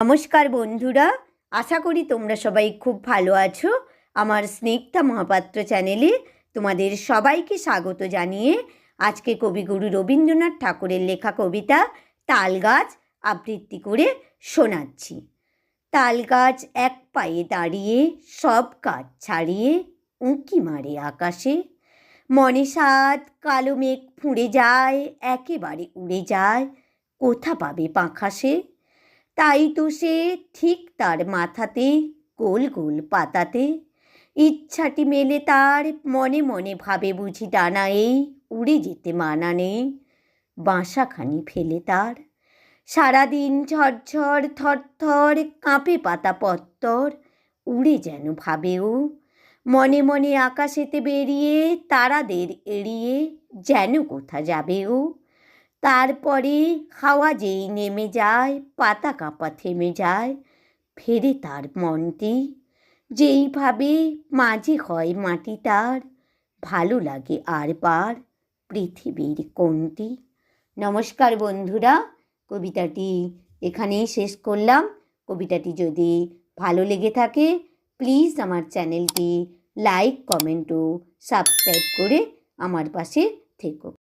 নমস্কার বন্ধুরা, আশা করি তোমরা সবাই খুব ভালো আছো। আমার স্নিগ্ধা মহাপাত্র চ্যানেলে তোমাদের সবাইকে স্বাগত জানিয়ে আজকে কবিগুরু রবীন্দ্রনাথ ঠাকুরের লেখা কবিতা তাল গাছ আবৃত্তি করে শোনাচ্ছি। তাল গাছ এক পায়ে দাঁড়িয়ে, সব কাজ ছাড়িয়ে উঁকি মারে আকাশে। মনে সাত কালো মেঘ ফুঁড়ে যায়, একেবারে উড়ে যায়, কোথা পাবে পাখা সে তাই তো সে ঠিক তার মাথাতে গোল গোল পাতাতে। ইচ্ছাটি মেলে তার, মনে মনে ভাবে বুঝি ডানা এই উড়ে যেতে মানা নেই। বাসাখানি ফেলে তার। সারাদিন ঝরঝর, থরথর, কাঁপে পাতা পত্তর, উড়ে যেন ভাবেও মনে মনে আকাশেতে বেরিয়ে, তারাদের এড়িয়ে যেন কোথা যাবেও তারপরে হাওয়া যেই নেমে যায়, পাতা কাঁপা থেমে যায়, ফেরে তার মনটি। যেইভাবে মাঝে হয় মাটি তার, ভালো লাগে আর বার পৃথিবীর কোনটি। নমস্কার বন্ধুরা, কবিতাটি এখানেই শেষ করলাম। কবিতাটি যদি ভালো লেগে থাকে প্লিজ আমার চ্যানেলটি লাইক কমেন্ট ও সাবস্ক্রাইব করে আমার পাশে থেকো।